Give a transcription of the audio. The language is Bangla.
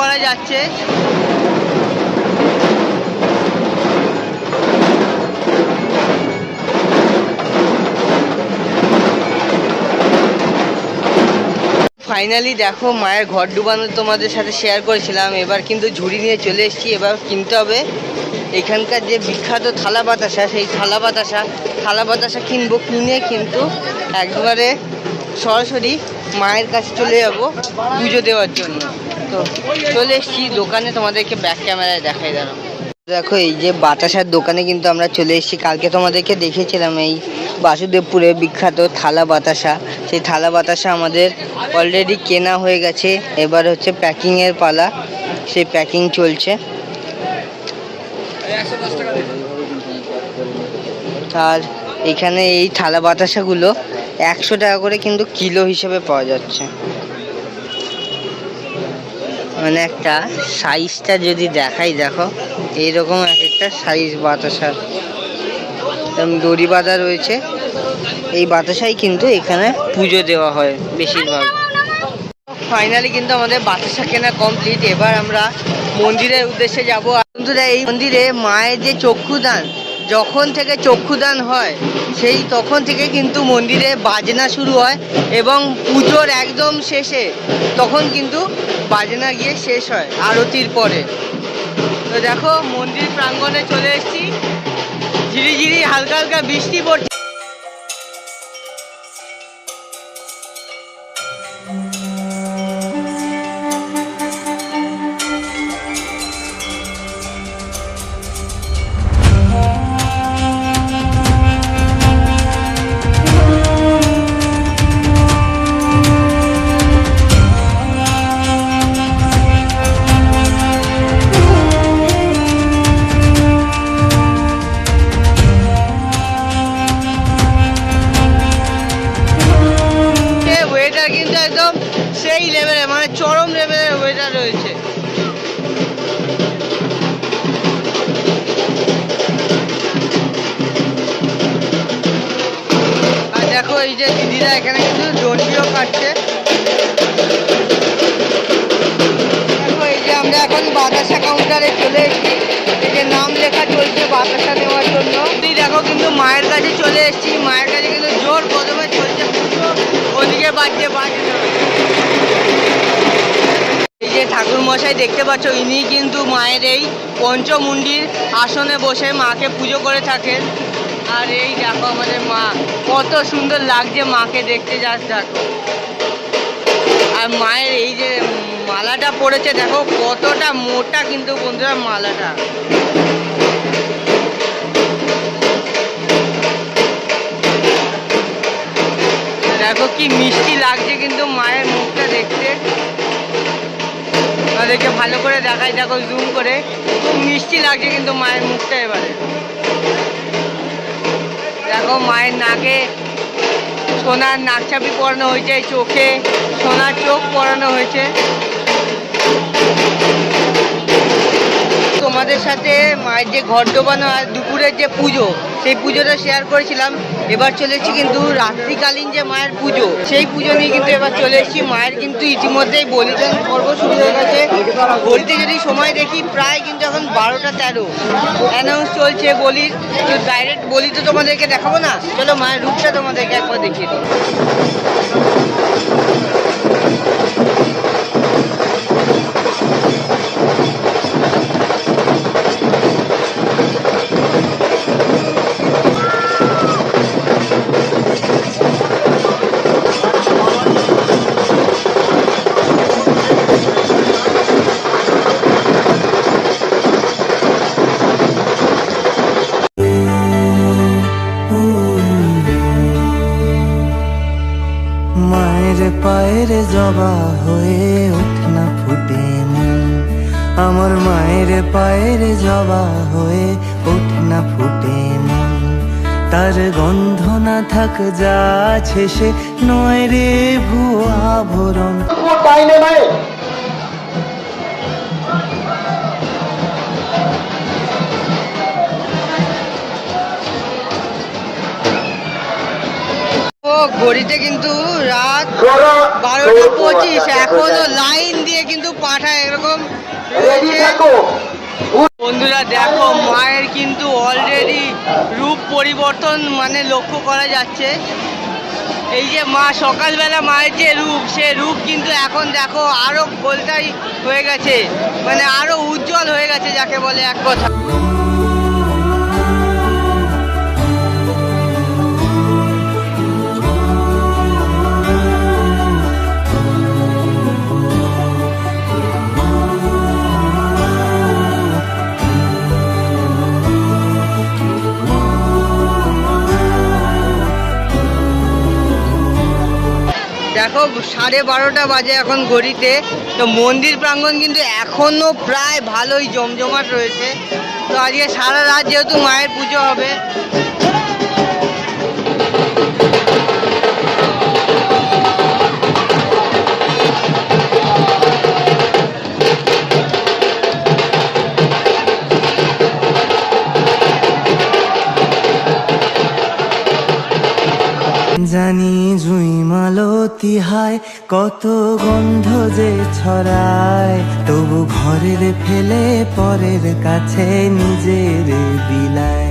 করা যাচ্ছে। ফাইনালি দেখো, মায়ের ঘর ডুবানো তোমাদের সাথে শেয়ার করেছিলাম। এবার কিন্তু ঝুড়ি নিয়ে চলে এসেছি। এবার কিনতে হবে। এখানকার যে বিখ্যাত থালা বাতাসা, সেই থালা বাতাসা থালা বাতাসা কিনবো কিনে কিন্তু একবারে সরাসরি মায়ের কাছে চলে যাব পুজো দেওয়ার জন্য। তো চলে এসেছি দোকানে, তোমাদেরকে ব্যাক ক্যামেরায় দেখাই দাঁড়াও। দেখো, এই যে বাতাসার দোকানে কিন্তু আমরা চলে এসেছি। কালকে তোমাদেরকে দেখেছিলাম এই বাসুদেবপুরে বিখ্যাত থালা বাতাসা। সেই থালা বাতাসা আমাদের অলরেডি কেনা হয়ে গেছে। এবার হচ্ছে প্যাকিংয়ের পালা। সেই প্যাকিং চলছে। আর এখানে এই থালা বাতাসাগুলো একশো টাকা করে কিন্তু কিলো হিসেবে পাওয়া যাচ্ছে। মানে একটা সাইজটা যদি দেখাই, দেখো, এইরকম এক একটা সাইজ বাতাসার। এরকম দড়ি বাঁধা রয়েছে। এই বাতাসাই কিন্তু এখানে পুজো দেওয়া হয় বেশিরভাগ। ফাইনালি কিন্তু আমাদের বাতাসা কেনা কমপ্লিট এবার আমরা মন্দিরের উদ্দেশ্যে যাব। বন্ধুরা, এই মন্দিরে মায়ের যে চক্ষুদান যখন থেকে চক্ষুদান হয়, সেই তখন থেকে কিন্তু মন্দিরে বাজনা শুরু হয় এবং পুজোর একদম শেষে তখন কিন্তু বাজনা গিয়ে শেষ হয় আরতির পরে। তো দেখো, মন্দির প্রাঙ্গণে চলে এসেছি। ঝিরিঝিরি হালকা হালকা বৃষ্টি পড়ছে। সেই লেভেলে মানে চরম লেভেলের ওয়েদার রয়েছে। আর দেখো এই যে দিদিরা এখানে কিন্তু দর্জিও কাটছে। দেখো এই যে আমরা এখন বাতাসা কাউন্টারে চলে মশাই দেখতে পাচ্ছ, ইনি কিন্তু মায়ের এই পঞ্চমুন্ডির আসনে বসে মাকে পুজো করে থাকেন। আর এই দেখো আমাদের মা, কত সুন্দর লাগছে মাকে দেখতে যাস দেখো আর মায়ের এই যে মালাটা পড়েছে, দেখো কতটা মোটা কিন্তু বন্ধুরা মালাটা। দেখো কি মিষ্টি লাগছে কিন্তু মায়ের মুখটা দেখতে। তাদেরকে ভালো করে দেখাই, দেখো জুম করে। খুব মিষ্টি লাগছে কিন্তু মায়ের মুখটা এবারে। দেখো, মায়ের নাকে সোনার নাকছাপি পরানো হয়েছে, চোখে সোনার চোখ পরানো হয়েছে। তোমাদের সাথে মায়ের যে ঘর ডোবানো আর দুপুরের যে পুজো সেই পুজোটা শেয়ার করেছিলাম। এবার চলে এসেছি কিন্তু রাত্রিকালীন যে মায়ের পুজো, সেই পুজো নিয়ে কিন্তু এবার চলে এসেছি। মায়ের কিন্তু ইতিমধ্যেই বলিদান পর্ব শুরু হয়ে গেছে। বলিতে যদি সময় দেখি, প্রায় কিন্তু এখন বারোটা তেরো। অ্যানাউন্স চলছে বলির। তো ডাইরেক্ট বলি তো তোমাদেরকে দেখাবো না। চলো মায়ের রূপটা তোমাদেরকে একবার দেখিয়ে দিই। মায়ের পায়ের জবা হয়ে ওঠ না ফুটে আমার মায়ের পায়ের জবা হয়ে ওঠ না ফুটে তার গন্ধ না থাক, যা সে নয় রে ভুয়া ভরণ ঘড়িতে কিন্তু রাত বারোটা পঁচিশ। এখনও লাইন দিয়ে কিন্তু পাঠায় এরকম বন্ধুরা দেখো মায়ের কিন্তু অলরেডি রূপ পরিবর্তন মানে লক্ষ্য করা যাচ্ছে। এই যে মা সকালবেলা মায়ের যে রূপ সে রূপ কিন্তু এখন দেখো আরও গোলটাই হয়ে গেছে। মানে আরও উজ্জ্বল হয়ে গেছে যাকে বলে এক কথা। সাড়ে বারোটা বাজে এখন ঘড়িতে। তো মন্দির প্রাঙ্গণ কিন্তু এখনও প্রায় ভালোই জমজমাট রয়েছে। তো আজকে সারা রাত যেহেতু মায়ের পুজো হবে মালতি হায় কত গন্ধ যে ছড়ায়। তবু ঘরের ফেলে পরের কাছে নিজের বিলায়